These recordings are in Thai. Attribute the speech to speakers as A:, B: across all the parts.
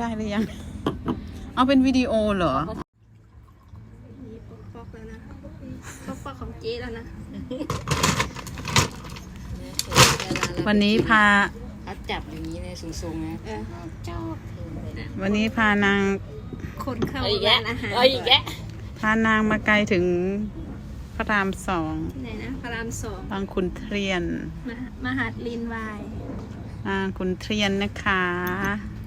A: ได้หรือยัง เอาเป็นวิดีโอเหรอ
B: นี่ปอกปอกแล้วนะปอกปอกของเจ๊แล้วนะ
A: วันนี้พา
C: เขาจับอย่างนี้เลยสูงๆนะ
B: เออ
C: ชอบเพลงเลย
A: วันนี้พานาง
B: คนเข้า
C: เอาอีกแก
B: ร้านอาหาร
C: เอาอีกแก
A: พานางมาไกลถึงพระรามสอง
B: ที่ไหนนะพระรามสอง
A: บางขุนเทียน
B: มหามหาดลินวาย
A: บางขุนเทียนนะคะ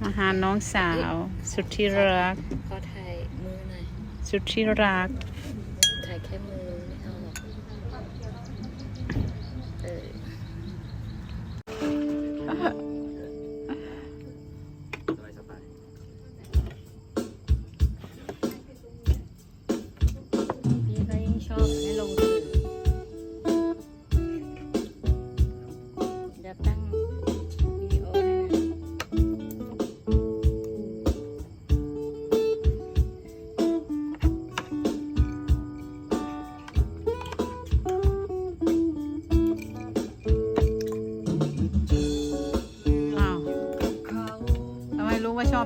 A: มาหาน้องสาว สุดที่รัก
C: ขอถ่ายมือหน่อย
A: สุดที่รัก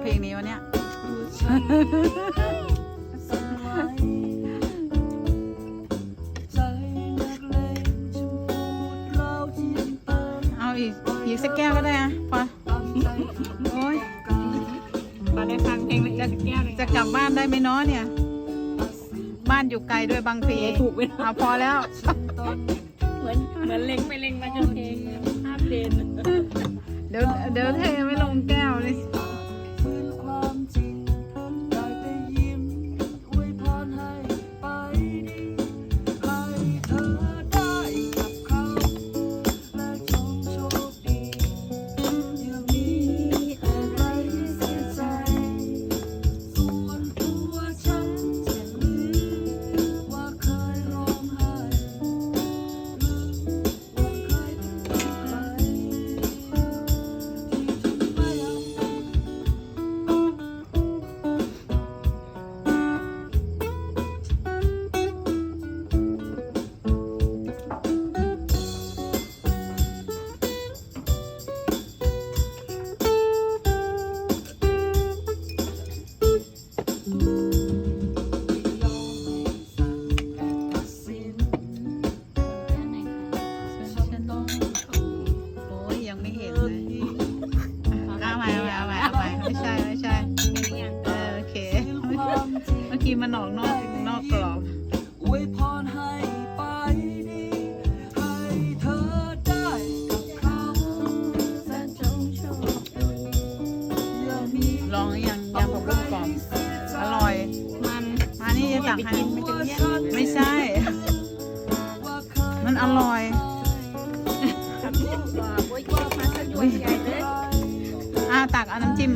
C: เพลงนี้
A: วะเนี่ย เอาอีกอีกสักแก้วก็ได้อะพอโอ้ย
B: มาได้ฟังเพลงจะแก้วหนึ่ง
A: จะกลับบ้านได้ไหมเนาะเนี่ย บ้านอยู่ไกลด้วยบางพลี
B: ถูกไหม
A: เอาพอแล้ว
B: เหมือนเหมือนเล็งไปเล็งมาจนเพลงภาพเด่น
A: เดี๋ยวเดี๋ยวเทไม่ลงแก้วเลย
D: เอาใหม่เอาให
A: ม่เอาใหม่เอาใหม่ไม่ใช่ไม่ใช่เออโอเคเมื่อกี้มันออกนอกนอกกรอบ
D: อวยพรให้ไปดีให้เธอได้กับเขาและจงโชคดีอย่ามี
A: ลองยังยำผักบุ้งกรอบอร่อย
B: มัน
A: มานี่จะสั่งให้
D: ว่าฉัน
A: ไม่ใช่ มันอร่อย
B: เอา
A: น้ำจิ้ม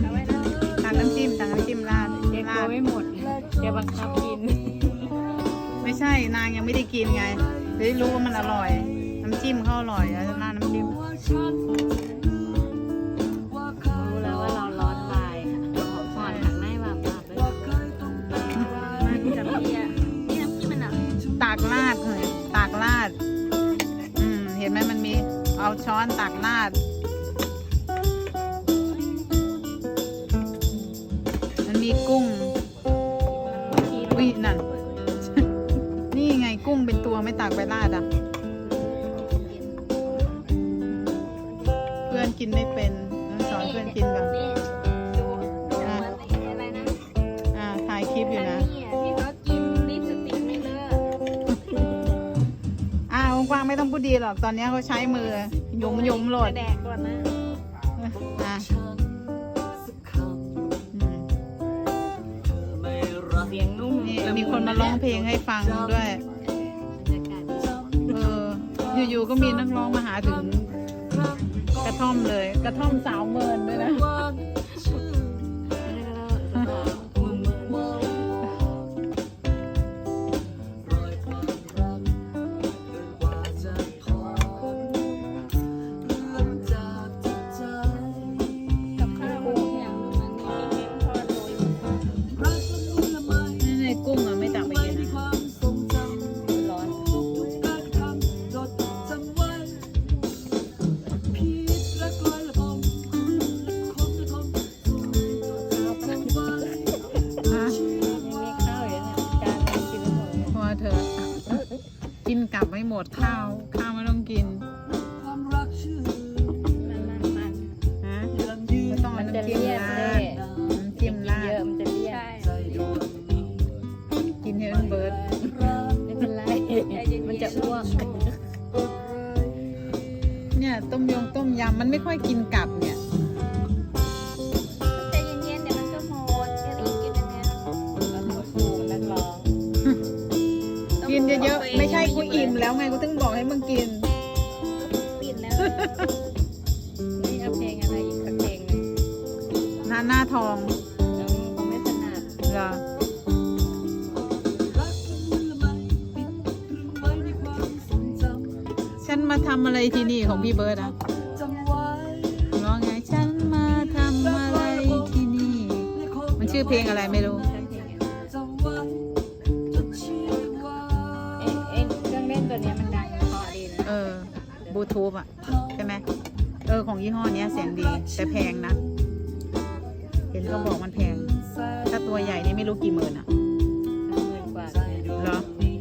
A: ตักน้ำจิ้มตักน้ำจิ้มราด
B: เด็ก
A: ราด
B: ไม่หมดเดี๋ยวบังคับกิน
A: ไม่ใช่นางยังไม่ได้กินไงเลยได้รู้ว่ามันอร่อย น้ำจิ้มเขาอร่อยแล้วราดน้ำจิ้ม
C: ง
A: กุ้งเป็นตัวไม่ตากไปราดอะ เพื่อนกินไม่เป็นต้องสอนเพื่อนกินก่อน
B: นี่ดูดูมันไอ้อะไรนะ
A: อ่าถ่ายคลิปอยู่นะ
B: นี่ที่เขากินลิปสติกไม่เลอะ
A: อ่ากว้างๆไม่ต้องพูดดีหรอกตอนนี้เขาใช้มือหยุมหยุมๆโหลด
B: แดกก่อนนะ
A: อะ
D: ฉันสักค
A: อืมำ
D: ไม่รัก
B: เสียงนุ่ม
A: นี่มีคนมาร้องเพลงให้ฟังด้วย ออยู่ๆก็มีนักร้องมาหาถึงกระท่อมเลย กระท่อมสาวเมินด้วยนะ
B: ข้าว
D: ไม่
A: ต้
C: อ
D: ง
A: กิน
D: ความรักชื่อ
C: มันมันมัน
A: ฮะ
D: ยังยืน
A: ไม่ต้อง
C: มั
A: เอา
C: นจะ
A: น้ำจิ้ม
C: เลี่ยน
A: รา
C: เด้
A: ดน้ำจิ้มรา
C: เยอะ
A: ด
C: มันจะเลี่ยน
B: ใช่
D: ใจดวงนี้
A: กินเฮนเบิร์ด
D: รัก
C: ไม่เป็นไรมันจะอ้วก
A: เนี่ยต้มยงต้มยำมันไม่ค่อยกินกลับเนี่ย
B: นเย
C: อะ
A: ๆ ไม่ใช่กูอิ่มแล้วไงกูถึงบอกให้มึงกิน
B: ปิดแล้ว
C: นี่เอาเพลงอะไรอีกสักเพลงหนึง
A: หน้าหน้าทอง
C: น้องเขาไม่ถนัด
A: เหรอ
D: รักมันละไมติดตรึงไว้ในความทรงจำ
A: ฉันมาทำอะไรที่นี่ของพี่เบิร์ดอะ
D: จำไว้
A: ร้องไง ฉันมาทำอะไรที่นี่
D: ในค
A: มันชื่อเพลงอะไรไม่รู้ เออบลูทูธอะใช่ไหมเออ ของยี่ห้อเนี้ยเสียงดี แต่แพงนะ เห็นเขาบอกมันแพง ถ้าตัวใหญ่นี่ไม่รู้กี่หมื่นอะ
C: สามหมื่นกว่า
D: ใจดวง
A: เหรอ
D: นี้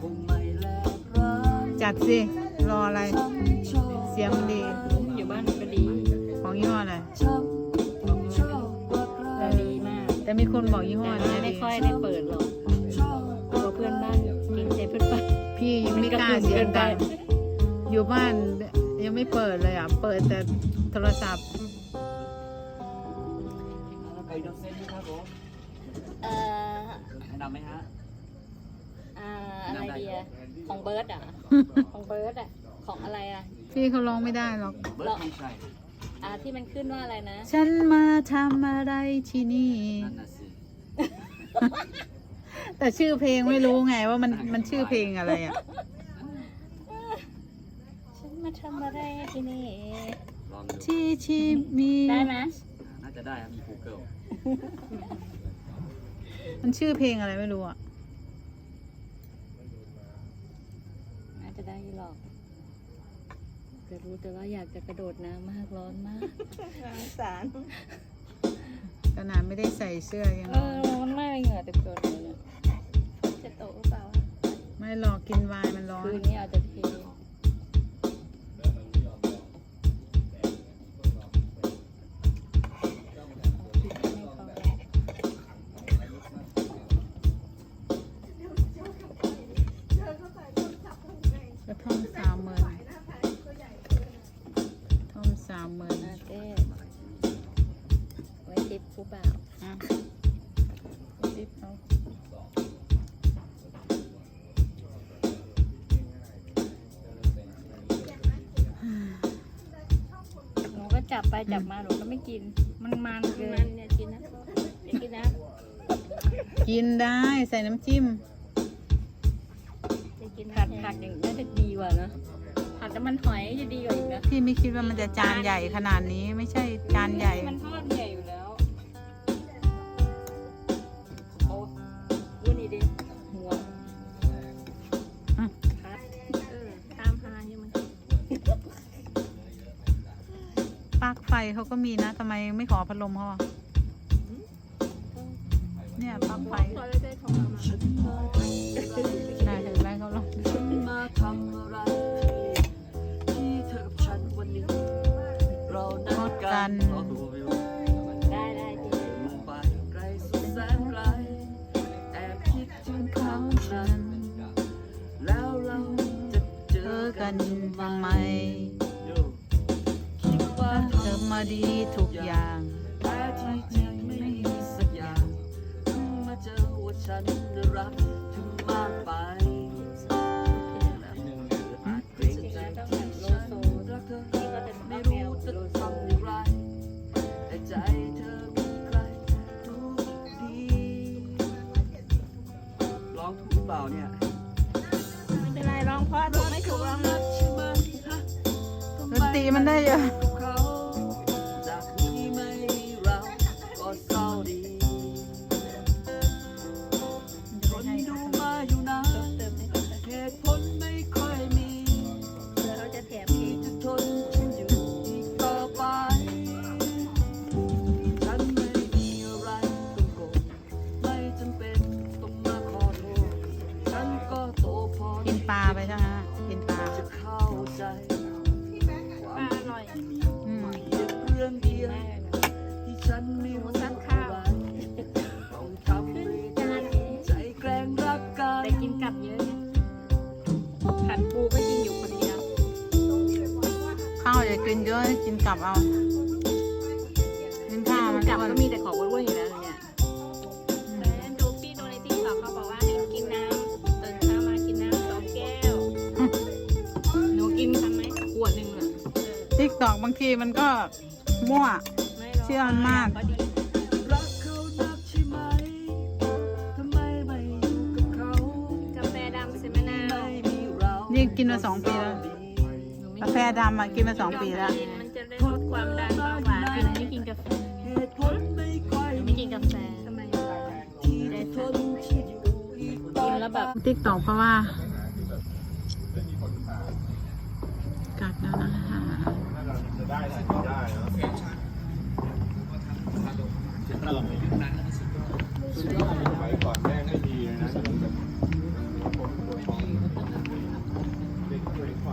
D: คงไม่แลร้าย
A: จัดสิ รออะไร
D: ฉันชอบ
A: เสียงมันดี
C: อยู่บ้านก็ดี
A: ของยี่ห้ออะไร
D: ฉันชอบกว่าใคร
C: เราดีมาก
A: แต่มีคนบอกยี่ห้อ
C: แต่
A: นี้
C: ไม่
A: ดี
C: ค่อยได้เปิดหรอก
D: ชอบ
C: กลัวเพื่อนบ้านเกรงใจเพื่อนบ้าน
A: พี่ยังไม่กล้าเสียงดังอยู่บ้านยังไม่เปิดเลยอะ เปิดแต่โทรศัพท์
D: ไก่ดอกเส้นครับผม
C: เอ่อ
D: แนะนำไหมฮะ
C: อ่าอะไรดีอะของเบิร์ดอะ ของเบิร์ดอะ ของอะไรอะ
A: พี่เขาร้องไม่ได้หรอก
D: เบิร์ดธงชัย
C: อ่าที่มันขึ้นว่าอะไรนะ
A: ฉันมาทำอะไรที่นี่
D: นั่นน่ะสิ
A: แต่ชื่อเพลงไม่รู้ไงว่ามันมันชื่อเพลงอะไรอะ
C: ฉันมาทำอะไรที่นี่
D: ลองดู
A: ที่ที่มี
C: ได้ไหม
D: น่าจะได้ครับมี Google
A: มันชื่อเพลงอะไรไม่รู้อะ
C: น่าจะได้อยู่หรอกแต่รู้แต่ว่าอยากจะกระโดดน้ำมากร้อนมาก
B: สาร
A: ขนาดไม่ได้ใส่เสื้อยัง
C: เออมันไม่เหงื่อเต็มตัวเลยเนี่ย
B: จะโตหรือเปล่า
A: ไม่หรอกกินไวน์มันร้อน
C: คืนนี้เอาแต่เท ไปจับมาหนูก็ไม่กิน มันมันเกิ
B: มันนเนี่ยกินนะเดี๋ยวกินนะ
A: กินได้ใส่น้ำจิ้ม
B: เดี๋ยวกินนะ
C: ผัดผักอย่างนี้น่าจะดีกว่านะผัดน้ำมันหอยจะดีกว่าอีกนะ
A: พี่ไม่คิดว่ามันจะจานใหญ่ขนาดนี้ไม่ใช่จานใหญ่
C: มันทอดใหญ่อยู่แล้วโอ้ดูนี่ดิ
B: เขา
A: ก็มีนะทำไมไม่ขอพัดลมเขาอะเนี่ยปลั๊กไฟ
B: พอได้ของ
A: ดี
D: ทุกอ
A: ย่าง
D: แต่ที่จริงไม่มีสักอย่างเพิ่งมาเจอว่าฉันได้รักถึงมากไปอาจเกรงใจที่ฉันรักเธอไม่รู้จะทำอย่างไรแต่ใจเธอมีใครรู้ดีร้องถูกเปล่าเนี่ย
B: ไม่เป็นไรร้องเพราะถูกไม่ถูกร้อง
D: รักใช่ไหมฮะ
A: ดนตรีมันได้เยอะ
D: งกลับ
B: เยอะไงผัดปูก็
D: กินอยู่คนเดียว ข้า
A: วอย่ากินเยอะกินกลับเอาเป็นข้าวมัน
C: กลับก็มีแต่ของอ้วนอยู่แล้วเนี่ย
B: ดูพี่ดูในติ๊กตอกเขาบอกว่าให้กินน้ำตื่ชามากินน้ำสองแก้ว
C: หนูกิน
B: ทำไหม
C: ขวดหนึ่งเห
A: รติ๊กตอกบางทีมันก็มั่ว เชื่อมันมาก
B: ก็ดี
D: นี่กิ
B: น
D: มา
A: สองปีแล้ว
C: หนูไม่
A: กาแฟดำอะกินมาสองปีแล้ว
B: มันจะได้ลดความดันเบาหวาน
C: กินไม่กินกาแฟ
D: เหตุผลไม่ค่อย
C: หนูไม่กินกาแฟ
B: ทำไม
D: ที่ทนคิดอยู่อีก
C: กินแล้วแบบ
A: ทิกตอกเพราะว่ากัดแล้วนะคะ
E: สมัยก่อนแม่ไม่ดีเลย